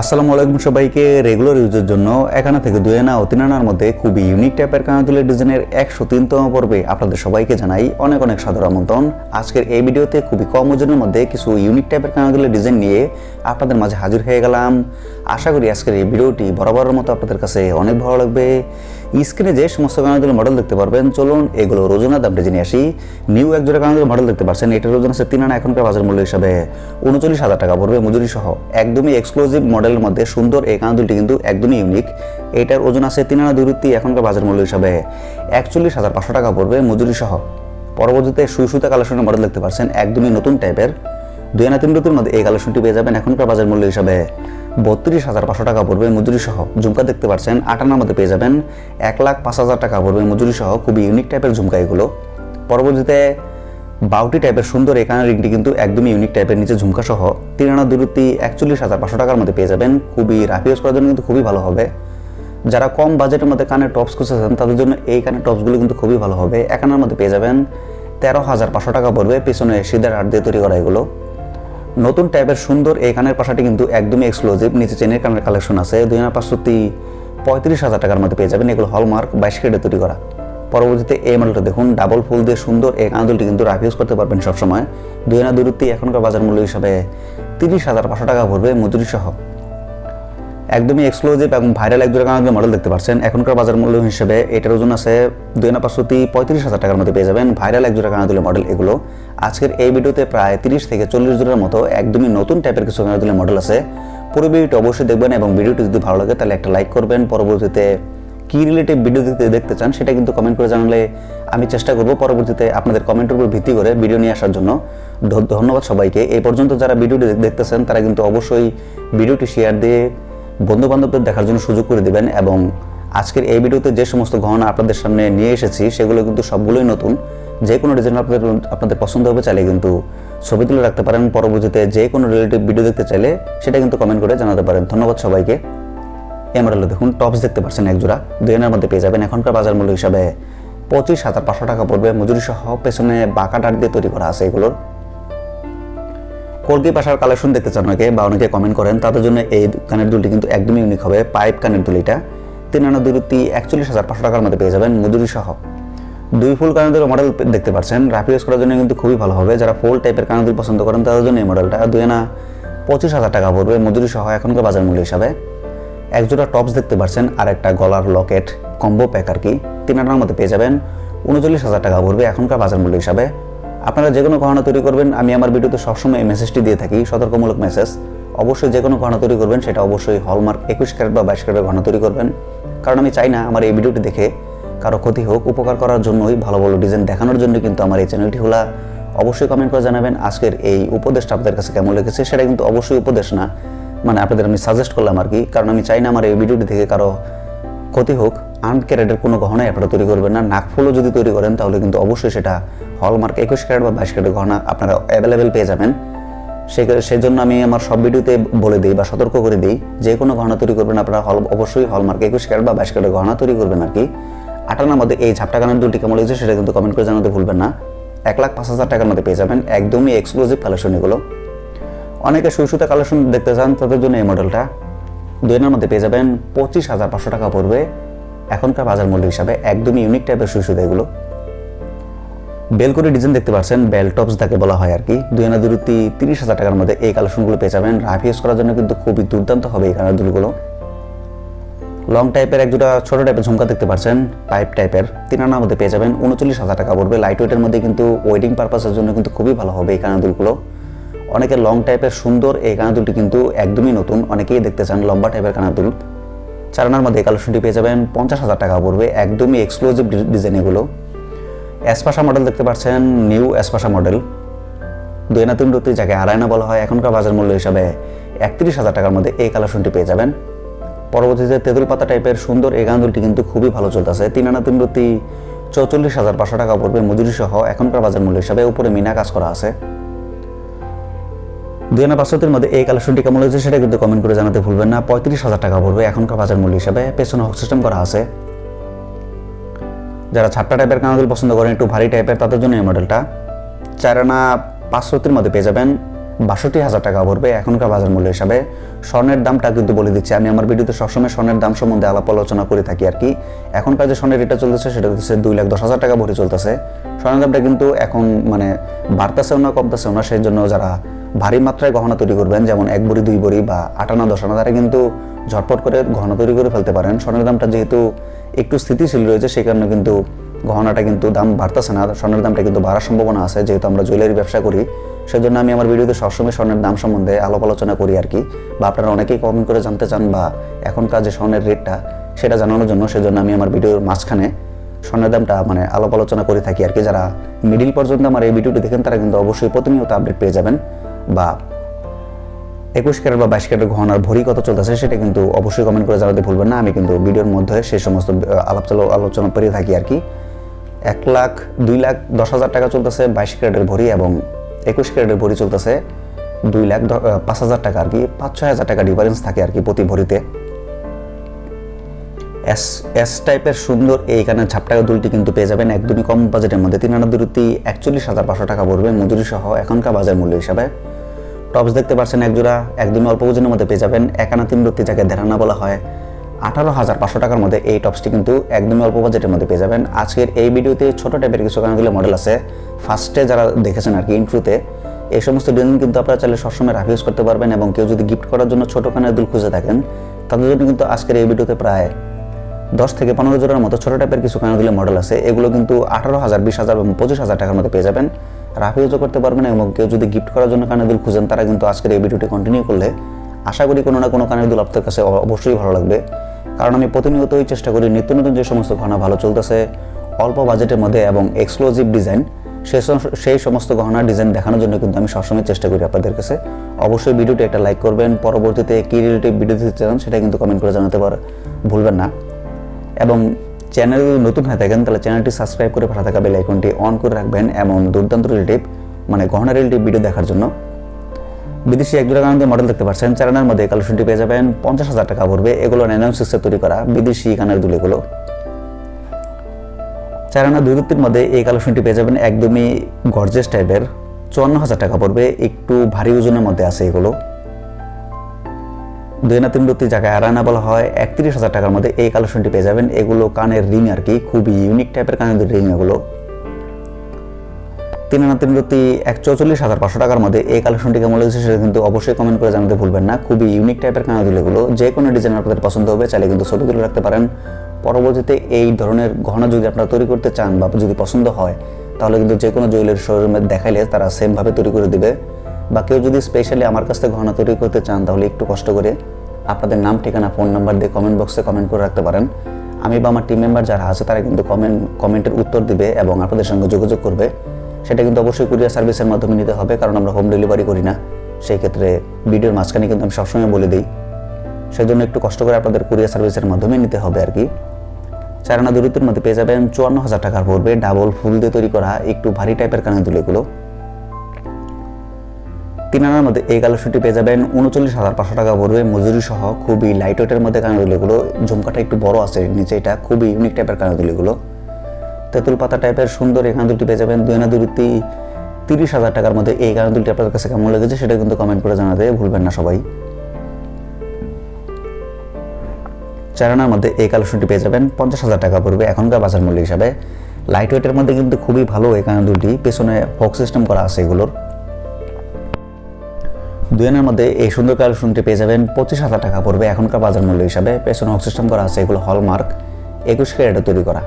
আসসালামু আলাইকুম সবাইকে রেগুলার ইউজের জন্য এখানে থেকে দুই আনা ও তিন আনার মধ্যে খুবই ইউনিক টাইপের কানাতুলের ডিজাইনের একশো তিনতম পর্বে আপনাদের সবাইকে জানাই অনেক অনেক সাদর আমন্ত্রণ। আজকের এই ভিডিওতে খুবই কম ওজনের মধ্যে কিছু ইউনিক টাইপের কানাতুলের ডিজাইন নিয়ে আপনাদের মাঝে হাজির হয়ে গেলাম। আশা করি আজকের এই ভিডিওটি বরাবরের মতো আপনাদের কাছে অনেক ভালো লাগবে। স্ক্রিনে যে সমস্ত কানাতুলের মডেল দেখতে পারবেন, চলুন এগুলো রোজনা দামটা জেনে আসি। নিউ এক জোড়া মডেল দেখতে পাচ্ছেন, এটার ওজন আছে তিন আনা, এখনকার বাজার মূল্য হিসাবে উনচল্লিশ হাজার টাকা পড়বে, মজুরি সহ। একদমই এক্সক্লুসিভ মডেলের মধ্যে সুন্দর এই কানাদুলটি কিন্তু একদমই ইউনিক এটার ওজন আছে তিন আনা দুরুত্তি এখনকার বাজার মূল্য হিসাবে একচল্লিশ হাজার পাঁচশো টাকা পড়বে, মজুরি সহ। পরবর্তীতে সুই সুতা কালেকশনের মডেল দেখতে পাচ্ছেন, একদমই নতুন টাইপের দুই আনা, তিন রুতির মধ্যে এই কালেকশনটি পেয়ে যাবেন, এখনকার বাজার মূল্য হিসাবে। বত্রিশ হাজার পাঁচশো টাকা পড়বে মজুরি সহ ঝুমকা দেখতে পাচ্ছেন আটানার মধ্যে পেয়ে যাবেন এক লাখ পাঁচ হাজার টাকা পড়বে মজুরি সহ খুবই ইউনিক টাইপের ঝুমকা এগুলো। পরবর্তীতে বাউটি টাইপের সুন্দর এখানে রিংটি কিন্তু একদমই ইউনিক টাইপের নিচে ঝুমকা সহ। তিন আনা দূরত্ব একচল্লিশ হাজার পাঁচশো টাকার মধ্যে পেয়ে যাবেন। খুবই রাফ ইউজ করার জন্য কিন্তু খুবই ভালো হবে। যারা কম বাজেটের মধ্যে কানের টপস খুঁজেছেন তাদের জন্য এই কানের টপসগুলো কিন্তু খুবই ভালো হবে। একানার মধ্যে পেয়ে যাবেন তেরো হাজার পাঁচশো টাকা পড়বে। পেছনে সিদার আট দিয়ে তৈরি করা এগুলো। নতুন টাইপের সুন্দর এই কানের পাশাটি কিন্তু একদমই এক্সক্লুসিভ নিচে চেনের কানের কালেকশন আছে। দুই হাজার পাঁচশোটি পঁয়ত্রিশ হাজার টাকার মধ্যে পেয়ে যাবেন। এগুলো হলমার্ক বাইশ কেটে তৈরি করা। পরবর্তীতে এই মডেলটা দেখুন। ডাবল ফুল দিয়ে সুন্দর এই কানদুলটি কিন্তু রাফ ইউজ করতে পারবেন সবসময়। দুই হাজার দূরত্বে এখনকার বাজার মূল্য হিসাবে তিরিশ হাজার পাঁচশো টাকা ভরবে মজুরি সহ একদমই এক্সক্লুসিভ এবং ভাইরাল এক দুটো কানাদুলের মডেল দেখতে পাচ্ছেন। এখনকার বাজার মূল্য হিসেবে এটার ওজন আছে দুই হাজার পাঁচশোটি পঁয়ত্রিশ হাজার টাকার মধ্যে পেয়ে যাবেন। ভাইরাল এক দুটো কানাদুলের মডেল এগুলো। আজকের এই ভিডিওতে প্রায় তিরিশ থেকে চল্লিশ জনের মতো একদমই নতুন টাইপের কিছু কানাদুলের মডেল আছে। পুরো ভিডিওটি অবশ্যই দেখবেন এবং ভিডিওটি যদি ভালো লাগে তাহলে একটা লাইক করবেন। পরবর্তীতে কী রিলেটিভ ভিডিও দেখতে দেখতে চান সেটা কিন্তু কমেন্ট করে জানালে আমি চেষ্টা করব পরবর্তীতে আপনাদের কমেন্টের উপর ভিত্তি করে ভিডিও নিয়ে আসার জন্য। ধন্যবাদ সবাইকে। এই পর্যন্ত যারা ভিডিওটি দেখতেছেন তারা কিন্তু অবশ্যই ভিডিওটি শেয়ার দিয়ে বন্ধু বান্ধবদের দেখার জন্য সুযোগ করে দিবেন এবং আজকের এই ভিডিওতে যে সমস্ত গহনা আপনাদের সামনে নিয়ে এসেছি, সেগুলো কিন্তু সবগুলোই নতুন। যে কোনো ডিজাইন আপনাদের আপনাদের পছন্দ হবে চাইলে কিন্তু ছবি তুলে রাখতে পারেন। পরবর্তীতে যে কোনো রিলেটিভ ভিডিও দেখতে চাইলে সেটা কিন্তু কমেন্ট করে জানাতে পারেন। ধন্যবাদ সবাইকে। এই মডেলে দেখুন টপস দেখতে পাচ্ছেন এক জোড়া। দুই এনের মধ্যে পেয়ে যাবেন। এখনকার বাজার মূল্য হিসাবে পঁচিশ হাজার পাঁচশো টাকা পড়বে। মজুরি সহ পেছনে বাঁকা ডাট দিয়ে তৈরি করা আছে এগুলোর। কলকি পাশার কালেকশন দেখতে চান অনেকে বা অনেকে কমেন্ট করেন, তাদের জন্য এই কানের দুলটি কিন্তু একদমই ইউনিক হবে পাইপ কানের দুলিটা। তিন আনা দূরত্ব একচল্লিশ হাজার পাঁচশো টাকার মধ্যে পেয়ে যাবেন মজুরি সহ। দুই ফুল কানাদুল মডেল দেখতে পাচ্ছেন। রাফ ইউজ করার জন্য কিন্তু খুবই ভালো হবে। যারা ফুল টাইপের কানাদুল পছন্দ করেন, তাদের জন্য এই মডেলটা দুই আনা পঁচিশ হাজার টাকা পড়বে মজুরি সহ এখনকার বাজার মূল্য হিসাবে। এক জোড়া টপস দেখতে পাচ্ছেন আর একটা গলার লকেট কম্বো প্যাক আর কি। তিন আনার মধ্যে পেয়ে যাবেন উনচল্লিশ হাজার টাকা পড়বে এখনকার বাজার মূল্য হিসাবে। আপনারা যে কোনো গহনা তৈরি করবেন, আমি আমার ভিডিওতে সবসময় এই মেসেজটি দিয়ে থাকি, সতর্কমূলক মেসেজ অবশ্যই যে কোনো গহনা তৈরি করবেন, সেটা অবশ্যই হলমার্ক একুশ ক্যারেট বা বাইশ ক্যারেটের গহনা তৈরি করবেন। কারণ আমি চাই না আমার এই ভিডিওটি দেখে কারও ক্ষতি হোক, উপকার করার জন্যই ভালো ভালো ডিজাইন দেখানোর জন্য কিন্তু আমার এই চ্যানেলটি খোলা। অবশ্যই কমেন্ট করে জানাবেন আজকের এই উপদেশটা আপনাদের কাছে কেমন লেগেছে, সেটা কিন্তু অবশ্যই উপদেশ না। মানে আপনাদের আমি সাজেস্ট করলাম আর কি, কারণ আমি চাই না আমার এই ভিডিওটি থেকে কারও ক্ষতি হোক। আর্ন ক্যারেটের কোনো গহনাই আপনারা তৈরি করবেন না। নাকফুলও যদি তৈরি করেন, তাহলে কিন্তু অবশ্যই সেটা হলমার্ক একুশ ক্যারেট বা বাইশ ক্যারেটের গহনা আপনারা অ্যাভেলেবেল পেয়ে যাবেন। সেই সেই জন্য আমি আমার সব ভিডিওতে বলে দিই বা সতর্ক করে দিই, যে কোনো গহনা তৈরি করবেন আপনারা, হল অবশ্যই হলমার্ক একুশ ক্যারেট বা বাইশ ক্যারেটের গহনা তৈরি করবেন আর কি। আটানার মধ্যে এই ঝাপটা কানের দুলটি কেমন লেগেছে সেটা কিন্তু কমেন্ট করে জানাতে ভুলবেন না। এক লাখ পাঁচ হাজার টাকার মধ্যে পেয়ে যাবেন একদমই এক্সক্লুসিভ কালেকশন এগুলো। অনেকে সুইসুতে কালেকশন দেখতে চান, তাদের জন্য এই মডেলটা দুইনের মধ্যে পেয়ে যাবেন পঁচিশ হাজার পাঁচশো টাকা পড়বে। এখনকার বাজার মূল্য হিসাবে একদমই ইউনিক টাইপের সুইসুতে এগুলো। বেলকুরি ডিজাইন দেখতে পাচ্ছেন বেল টপস তাকে বলা হয় আর কি দুই আনা দূরত্ব তিরিশ হাজার টাকার মধ্যে এই কালেকশনগুলো পেয়ে যাবেন। রাফ ইউজ করার জন্য কিন্তু খুবই দুর্দান্ত হবে এই কানের দুলগুলো। লং টাইপের এক দুটা ছোট টাইপের ঝুমকা দেখতে পাচ্ছেন পাইপ টাইপের তিন আনার মধ্যে পেয়ে যাবেন, উনচল্লিশ হাজার টাকা পড়বে। লাইট ওয়েটের মধ্যে কিন্তু ওয়েডিং পারপাসের জন্য কিন্তু খুবই ভালো হবে এই কানের দুলগুলো। অনেকে লং টাইপের সুন্দর এই কানাদুলটি কিন্তু একদমই নতুন, অনেকেই দেখতে চান লম্বা টাইপের কানাদুল চারানার মধ্যে এই কালেকশনটি পেয়ে যাবেন। পঞ্চাশ হাজার টাকা পড়বে একদমই এক্সক্লুসিভ ডিজাইন এগুলো। অ্যাসপাশা মডেল দেখতে পাচ্ছেন নিউ অ্যাসপাশা মডেল দুই না তিন রুতি যাকে আড়াইনা বলা হয়, এখনকার বাজার মূল্য হিসাবে একত্রিশ হাজার টাকার মধ্যে এই কালেকশনটি পেয়ে যাবেন। পরবর্তীতে তেঁতুল পাতা টাইপের সুন্দর এই গান্দুলটি কিন্তু খুবই ভালো চলতেছে। তিন আনা তিন রুতি চৌচল্লিশ হাজার পাঁচশো টাকা পড়বে মজুরি সহ এখনকার বাজার মূল্য হিসাবে। উপরে মিনা কাজ করা আছে। দুই হাজার পাঁচশোটির মধ্যে এই কালেকশনটি কেমন হয়েছে সেটা কিন্তু কমেন্ট করে জানাতে ভুলবেন না। পঁয়ত্রিশ হাজার টাকা পড়বে। এখনকার বাজার মূল্য হিসাবে পেছনে হক সিস্টেম করা আছে। যারা ছাট্টা টাইপের কানাদুল পছন্দ করেন, একটু ভারী টাইপের তাদের জন্য এই মডেলটা চার আনা পাঁচশোটির মধ্যে পেয়ে যাবেন। বাষট্টি হাজার টাকা পড়বে এখনকার বাজার মূল্য হিসাবে। স্বর্ণের দামটা কিন্তু বলে দিচ্ছি। আমি আমার ভিডিওতে সবসময় স্বর্ণের দাম সম্বন্ধে আলাপ আলোচনা করে থাকি আর কি। এখনকার যে স্বর্ণের রেটটা চলতেছে, সেটা হচ্ছে দুই লাখ দশ হাজার টাকা ভরি চলতেছে। স্বর্ণের দামটা কিন্তু এখন মানে বাড়তেছেও না, কমতেছেও না। সেই জন্য যারা ভারী মাত্রায় গহনা তৈরি করবেন, যেমন এক বড়ি, দুই বড়ি বা আটানা, দশানা, তারা কিন্তু ঝটপট করে গহনা তৈরি করে ফেলতে পারেন। স্বর্ণের দামটা যেহেতু একটু স্থিতিশীল রয়েছে, সেই কারণে কিন্তু গহনাটা কিন্তু দাম বাড়তেছে না। স্বর্ণের দামটা কিন্তু বাড়ার সম্ভাবনা আছে। যেহেতু আমরা জুয়েলারি ব্যবসা করি সেজন্য আমি আমার ভিডিওতে সবসময় স্বর্ণের দাম সম্বন্ধে আলাপ আলোচনা করি আর কি। বা আপনারা অনেকেই কমেন্ট করে জানতে চান, বা এখনকার যে স্বর্ণের রেটটা সেটা জানানোর জন্য সেজন্য আমি আমার ভিডিওর মাঝখানে স্বর্ণের দামটা মানে আলাপ আলোচনা করে থাকি আর কি। যারা মিডিল পর্যন্ত আমার এই ভিডিওটি দেখেন, তারা কিন্তু অবশ্যই প্রতিনিয়ত আপডেট পেয়ে যাবেন। বা একুশ ক্যারেট বা বাইশ ক্যারেট গহনার ভরি কত চলতেছে, সেটা কিন্তু অবশ্যই কমেন্ট করে জানাতে ভুলবেন না। আমি কিন্তু ভিডিওর মধ্যে সেই সমস্ত আলাপ আলোচনা করে থাকি আর কি। এক লাখ, দুই লাখ, দশ হাজার টাকা চলতেছে বাইশ ক্যারেটের ভরি এবং একুশ ক্যারেটের ভরি চলতেছে দুই লাখ পাঁচ হাজার টাকা আর কি, পাঁচ ছয় হাজার টাকা ডিফারেন্স থাকে আর কি প্রতি ভরিতে। এস এস টাইপের সুন্দর এইখানে ঝাপটাকা দুলটি কিন্তু পেয়ে যাবেন একদমই কম বাজেটের মধ্যে। তিন আনা দুরুতি একচল্লিশ হাজার পাঁচশো টাকা পড়বে মজুরি সহ এখনকার বাজার মূল্য হিসাবে। টপস দেখতে পাচ্ছেন একজোড়া, একদমই অল্প ওজনের মধ্যে পেয়ে যাবেন। একানা তিন রত্তি যাকে ধ্যানা বলা হয়। আঠারো হাজার পাঁচশো টাকার মধ্যে এই টপসটি কিন্তু একদমই অল্প বাজেটের মধ্যে পেয়ে যাবেন। আজকের এই ভিডিওতে ছোট টাইপের কিছু কানাগুলো মডেল আছে। ফার্স্টে যারা দেখেছেন আর কি ইন্ট্রুতে এই সমস্ত ডিজাইন কিন্তু আপনারা চাইলে সবসময় রাফ ইউজ করতে পারবেন এবং কেউ যদি গিফট করার জন্য ছোট কানের দুল খুঁজে থাকেন, তাদের জন্য কিন্তু আজকের এই ভিডিওতে প্রায় দশ থেকে পনেরো জোড়ার মতো ছোটো টাইপের কিছু কানাদুলের মডেল আছে। এগুলো কিন্তু আঠারো হাজার, বিশ হাজার এবং পঁচিশ হাজার টাকার মধ্যে পেয়ে যাবেন। রাফ ইউজও করতে পারবেন এবং কেউ যদি গিফট করার জন্য কানাদুল খুঁজেন, তারা কিন্তু আজকের এই ভিডিওটি কন্টিনিউ করলে আশা করি কোনো না কোনো কানাদুল আপনাদের কাছে অবশ্যই ভালো লাগবে। কারণ আমি প্রতিনিয়তই চেষ্টা করি নিত্য নতুন যে সমস্ত গহনা ভালো চলতেছে, অল্প বাজেটের মধ্যে এবং এক্সক্লুসিভ ডিজাইন সেই সমস্ত গহনার ডিজাইন দেখানোর জন্য কিন্তু আমি সবসময় চেষ্টা করি আপনাদের কাছে। অবশ্যই ভিডিওটি একটা লাইক করবেন, পরবর্তীতে কী রিলেটিভ ভিডিও দিতে চান সেটা কিন্তু কমেন্ট করে জানাতে পার ভুলবেন না। এবং চ্যানেল যদি নতুন হয়ে থাকেন, তাহলে চ্যানেলটি সাবস্ক্রাইব করে পাশে থাকা বেল আইকনটি অন করে রাখবেন, এমন দুর্দান্ত রিলেটিভ মানে গহনা রিলেটিভ ভিডিও দেখার জন্য। বিদেশি এক একজোড়া কানাদের মডেল দেখতে পাচ্ছেন। চারানার মধ্যে কালেকশনটি পেয়ে যাবেন। পঞ্চাশ হাজার টাকা পড়বে। এগুলো সিক্সে তৈরি করা বিদেশি কানের দুলেগুলো। চারানা দুই রুতির মধ্যে এই কালেকশনটি পেয়ে যাবেন একদমই গর্জেস টাইপের চুয়ান্ন হাজার টাকা পড়বে। একটু ভারী ওজনের মধ্যে আছে এগুলো। দুই না তিন রুতি জায়গায় আড়ানা বলা হয়। একত্রিশ হাজার টাকার মধ্যে এই কালেকশনটি পেয়ে যাবেন। এগুলো কানের রিং আর কি, খুবই ইউনিক টাইপের কানের রিং এগুলো। তিন আনা তিন রুতি এক চৌচল্লিশ হাজার পাঁচশো টাকার মধ্যে এই কালেকশনটি কেমন লেগেছে সেটা কিন্তু অবশ্যই কমেন্ট করে জানাতে ভুলবেন না। খুবই ইউনিক টাইপের কানা দুলেগুলো যে কোনো ডিজাইন আপনাদের পছন্দ হবে, চাইলে কিন্তু ছবি তুলে রাখতে পারেন। পরবর্তীতে এই ধরনের গহনা যদি আপনারা তৈরি করতে চান বা যদি পছন্দ হয়, তাহলে কিন্তু যে কোনো জুয়েলারি শোরুমে দেখাইলে তারা সেমভাবে তৈরি করে দিবে। বা কেউ যদি স্পেশালি আমার কাছ থেকে গহনা তৈরি করতে চান, তাহলে একটু কষ্ট করে আপনাদের নাম, ঠিকানা ফোন নাম্বার দিয়ে কমেন্ট বক্সে কমেন্ট করে রাখতে পারেন। আমি বা আমার টিম মেম্বার যারা আছে, তারা কিন্তু কমেন্ট কমেন্টের উত্তর দিবে এবং আপনাদের সঙ্গে যোগাযোগ করবে। সেটা কিন্তু অবশ্যই কুরিয়ার সার্ভিসের মাধ্যমে নিতে হবে, কারণ আমরা হোম ডেলিভারি করি না। সেই ক্ষেত্রে ভিডিওর মাঝখানে কিন্তু আমি সবসময় বলে দিই সেই জন্য একটু কষ্ট করে আপনাদের কুরিয়ার সার্ভিসের মাধ্যমে নিতে হবে আর কি। চারানা দূরত্বের মধ্যে পেয়ে যাবেন চুয়ান্ন হাজার টাকার পড়বে, ডাবল ফুল দিয়ে তৈরি করা, একটু ভারী টাইপের কানে দুলেগুলো। তিন আনার মধ্যে এই কালেকশনটি পেয়ে যাবেন, উনচল্লিশ হাজার পাঁচশো টাকা পড়বে, মজুরি সহ খুবই লাইট ওয়েটের মধ্যে কানাদুলিগুলো ঝুমকাটা একটু বড় আছে, নিচে এটা খুবই ইউনিক টাইপের কানাদুলিগুলো তেঁতুল পাতা টাইপের সুন্দর এই কানাদুলটি পেয়ে যাবেন। দুই আনা দুরুতি তিরিশ হাজার টাকার মধ্যে এই কানাদুলটি আপনাদের কাছে কেমন লেগেছে সেটা কিন্তু কমেন্ট করে জানাতে ভুলবেন না সবাই। চারানার মধ্যে এই কালেকশনটি পেয়ে যাবেন। পঞ্চাশ হাজার টাকা পড়বে এখনকার বাজার মূল্য হিসাবে। লাইট ওয়েটের মধ্যে কিন্তু খুবই ভালো এই কানাদুলটি পেছনে ফোক সিস্টেম করা আছে এগুলোর। দুয়েনের মধ্যে এই সুন্দর কালেকশনটি পেয়ে যাবেন। পঁচিশ হাজার টাকা পড়বে এখনকার বাজার মূল্য হিসাবে। পেছনে হক সিস্টেম করা আছে এগুলো হলমার্ক একুশ ক্যারেটে তৈরি করা।